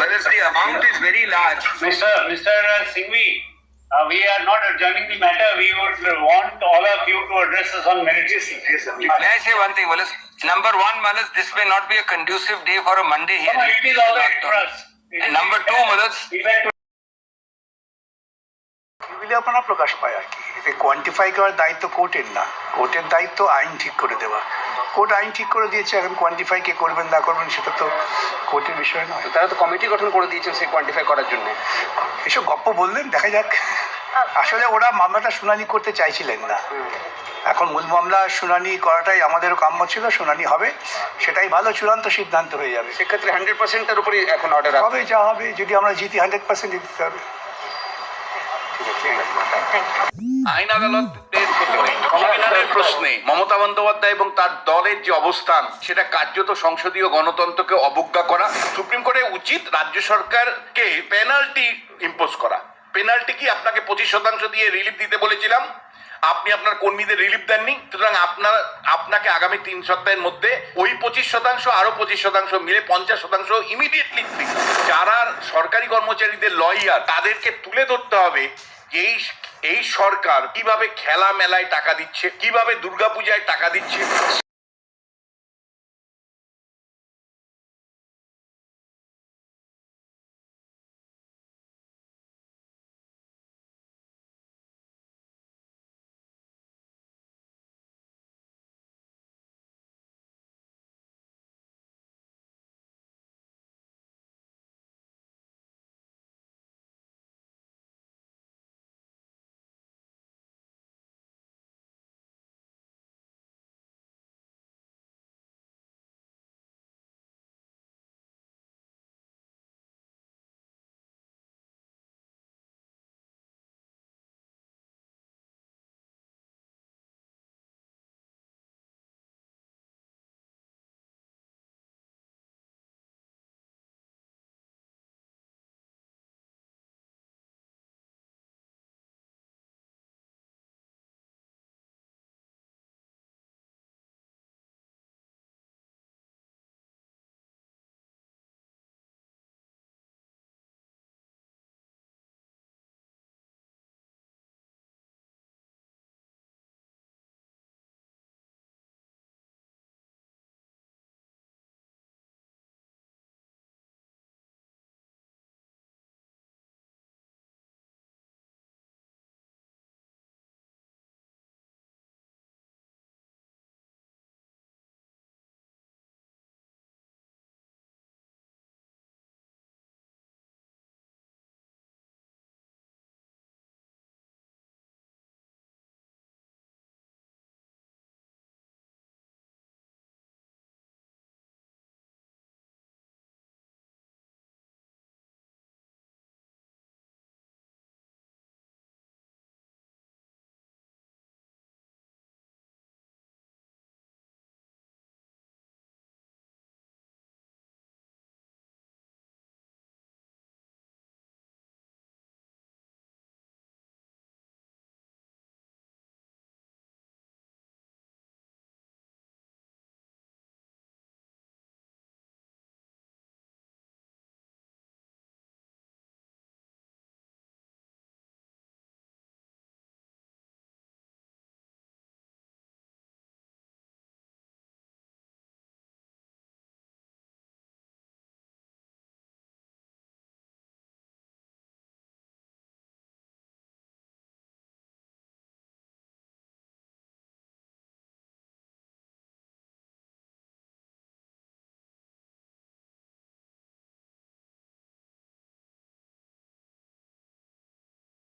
Whereas the amount is very large. Mr. Mr. Singhvi, uh, we are not adjourning the matter. We would want all of you to address us on merits. Yes, sir. May I say one thing, Wallace? Number one, Wallace, this may not be a conducive day for a Monday No, hearing. it is all right for us. It number two, Madas, Went প্রকাশ পায় আর কি। এতে quantify করার দায়িত্ব কোর্টের না। কোর্টের দায়িত্ব আইন ঠিক করে দেওয়া। কোর্ট আইন ঠিক করে দিয়েছে এখন কোয়ান্টিফাই কে করবেন না করবেন সেটা তো কোর্টের বিষয় নয়। তারা তো কমিটি গঠন করে দিয়েছেন সেই কোয়ান্টিফাই করার জন্য। এসব গপ্প বললেন দেখা যাক। আসলে ওরা মামলাটা শুনানি করতে চাইছিলেন না। এখন মূল মামলা শুনানি করাটাই আমাদেরও কাম্য ছিল শুনানি হবে। সেটাই ভালো চূড়ান্ত সিদ্ধান্ত হয়ে যাবে। সেক্ষেত্রে হান্ড্রেড পার্সেন্টের উপরই এখন অর্ডার হবে যা হবে যদি আমরা জিতি হান্ড্রেড পার্সেন্ট দিতে হবে। আইন আদালতের সংবিধানের প্রশ্নে মমতা বন্দ্যোপাধ্যায় এবং তার দলের যে অবস্থান, সেটা কার্যত সংসদীয় গণতন্ত্রকে অবজ্ঞা করা, সুপ্রিম কোর্টে উচিত রাজ্য সরকারকে পেনাল্টি ইম্পোজ করা। পেনাল্টি কি? আপনাকে পঁচিশ শতাংশ দিয়ে রিলিফ দিতে বলেছিলাম। আপনি আপনার কর্মীদের রিলিফ দেননি। সুতরাং আপনার, আপনাকে আগামী তিন সপ্তাহের মধ্যে ওই পঁচিশ শতাংশ আরও পঁচিশ শতাংশ মিলে পঞ্চাশ শতাংশ ইমিডিয়েটলি যারা সরকারি কর্মচারীদের লয়ার তাদেরকে তুলে ধরতে হবে। এই এই সরকার কীভাবে খেলা মেলায় টাকা দিচ্ছে কীভাবে দুর্গাপূজায় টাকা দিচ্ছে